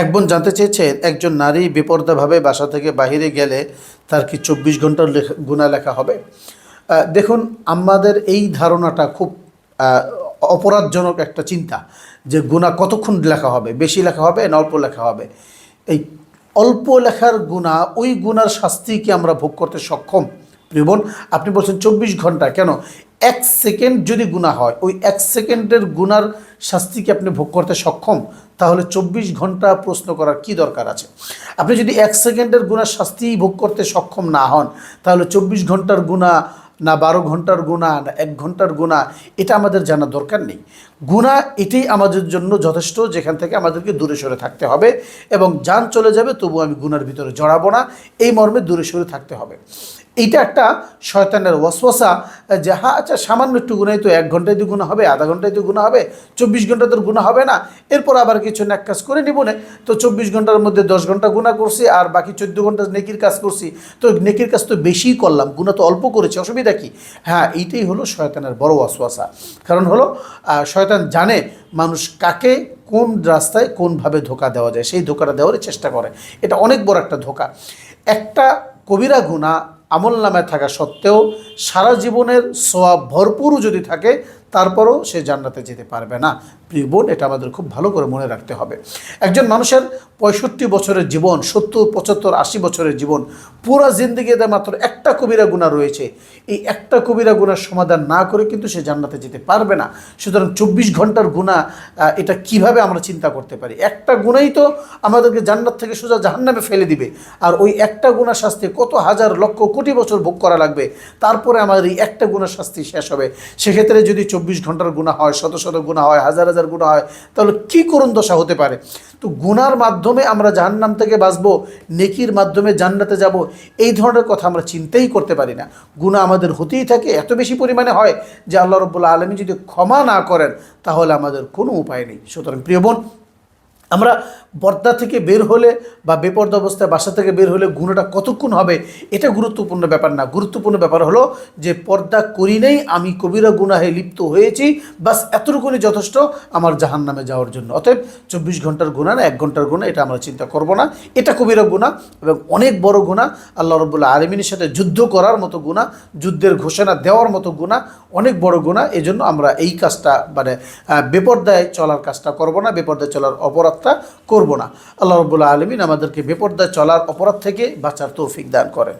এক বোন জানতে চেয়েছেন একজন নারী বেপর্দাভাবে বাসা থেকে বাইরে গেলে তার কি চব্বিশ ঘণ্টার লেখা গুণা লেখা হবে? দেখুন, আমাদের এই ধারণাটা খুব অপরাধজনক একটা চিন্তা যে গুণা কতক্ষণ লেখা হবে? বেশি লেখা হবে না অল্প লেখা হবে? এই অল্প লেখার গুণা, ওই গুণার শাস্তি কি আমরা ভোগ করতে সক্ষম? প্রিয় বোন, আপনি বলছেন চব্বিশ ঘণ্টা, কেন? এক সেকেন্ড যদি গুণা হয়, ওই এক সেকেন্ডের গুনার শাস্তিকে আপনি ভোগ করতে সক্ষম, তাহলে চব্বিশ ঘণ্টা প্রশ্ন করার কি দরকার আছে? আপনি যদি এক সেকেন্ডের গুণার শাস্তি ভোগ করতে সক্ষম না হন, তাহলে চব্বিশ ঘণ্টার গুণা না বারো ঘণ্টার গুণা না এক ঘণ্টার গুণা এটা আমাদের জানা দরকার নেই। গুণা এটাই আমাদের জন্য যথেষ্ট, যেখান থেকে আমাদেরকে দূরে সরে থাকতে হবে এবং যান চলে যাবে তবু আমি গুনার ভিতরে জড়াবো না, এই মর্মে দূরে সরে থাকতে হবে। এইটা একটা শয়তানের ওয়াসওয়াসা, যে হ্যাঁ আচ্ছা সামান্য একটু গুণাই তো এক ঘন্টায় গুণা হবে, আধা ঘন্টায় তো গুণা হবে, চব্বিশ ঘণ্টা তোর গুণা হবে না। এরপর আবার কিছু ন্যাক কাজ করে নিব না। তো চব্বিশ ঘণ্টার মধ্যে দশ ঘণ্টা গুণা করছি, আর বাকি চোদ্দ ঘণ্টা নেকির কাজ করছি। তো নেকির কাজ তো বেশিই করলাম, গুণা তো অল্প করেছি, অসুবিধা কি? হ্যাঁ এইটাই হলো শয়তানের বড় ওয়াসওয়াসা। কারণ হলো শয়তান জানে মানুষ কাকে কোন রাস্তায় কোনভাবে ধোকা দেওয়া যায়, সেই ধোকাটা দেওয়ারই চেষ্টা করে। এটা অনেক বড় একটা ধোকা। একটা কবিরা গুণা আমল নামে থাকা সত্ত্বেও সারা জীবনের সোয়াব ভরপুরও যদি থাকে, তারপরও সে জান্নাতে যেতে পারবে না। প্রিয় বোন, এটা আমাদের খুব ভালো করে মনে রাখতে হবে। একজন মানুষের পঁয়ষট্টি বছরের জীবন, সত্তর, পঁচাত্তর, আশি বছরের জীবন, পুরা জিন্দগিতে মাত্র একটা কবিরা গুণা রয়েছে। এই একটা কবিরা গুণার সমাধান না করে কিন্তু সে জান্নাতে যেতে পারবে না। সুতরাং চব্বিশ ঘণ্টার গুণা এটা কীভাবে আমরা চিন্তা করতে পারি? একটা গুণাই তো আমাদেরকে জান্নাত থেকে সোজা জাহান্নামে ফেলে দিবে। আর ওই একটা গুণা শাস্তি কত হাজার লক্ষ কোটি বছর ভোগ করা লাগবে, তারপরে আমাদের এই একটা গুণা শাস্তি শেষ হবে। সেক্ষেত্রে যদি চব্বিশ ঘণ্টার গুণা হয়, শত শত গুণা হয়, হাজার হাজার গুণা হয় তাহলে কী করুণ দশা হতে পারে? তো গুনার মাধ্যমে আমরা জাহান্নাম থেকে বাঁচবো, নেকির মাধ্যমে জান্নাতে যাব, এই ধরনের কথা আমরা চিন্তাই করতে পারি না। গুণা আমাদের হতেই থাকে, এত বেশি পরিমাণে হয় যে আল্লাহ রব্বুল্লা আলমী যদি ক্ষমা না করেন, তাহলে আমাদের কোনো উপায় নেই। সুতরাং প্রিয় বোন আমরা পর্দা থেকে বের হলে বা বেপর্দা অবস্থায় বাসা থেকে বের হলে গুণটা কতক্ষণ হবে? এটা গুরুত্বপূর্ণ ব্যাপার না। গুরুত্বপূর্ণ ব্যাপার হলো যে পর্দা করি নেই, আমি কবিরা গুনাহে লিপ্ত হয়েছি, বাস এতটুকুনি যথেষ্ট আমার জাহান নামে যাওয়ার জন্য। অতএব চব্বিশ ঘণ্টার গুণা না, এক ঘণ্টার গুণা, এটা আমরা চিন্তা করব না। এটা কবিরা গুণা এবং অনেক বড় গুণা। আল্লাহ রবুল্লাহ আলমিনের সাথে যুদ্ধ করার মতো গুণা, যুদ্ধের ঘোষণা দেওয়ার মতো গুণা, অনেক বড় গুণা। এজন্য আমরা এই কাজটা মানে বেপর্দায় চলার কাজটা করব না। বেপর্দায় চলার অপরাধটা করব না। আল্লাহ রবুল্লা আলমিন আমাদেরকে বেপর্দায় চলার অপরাধ থেকে বাঁচার তৌফিক দান করেন।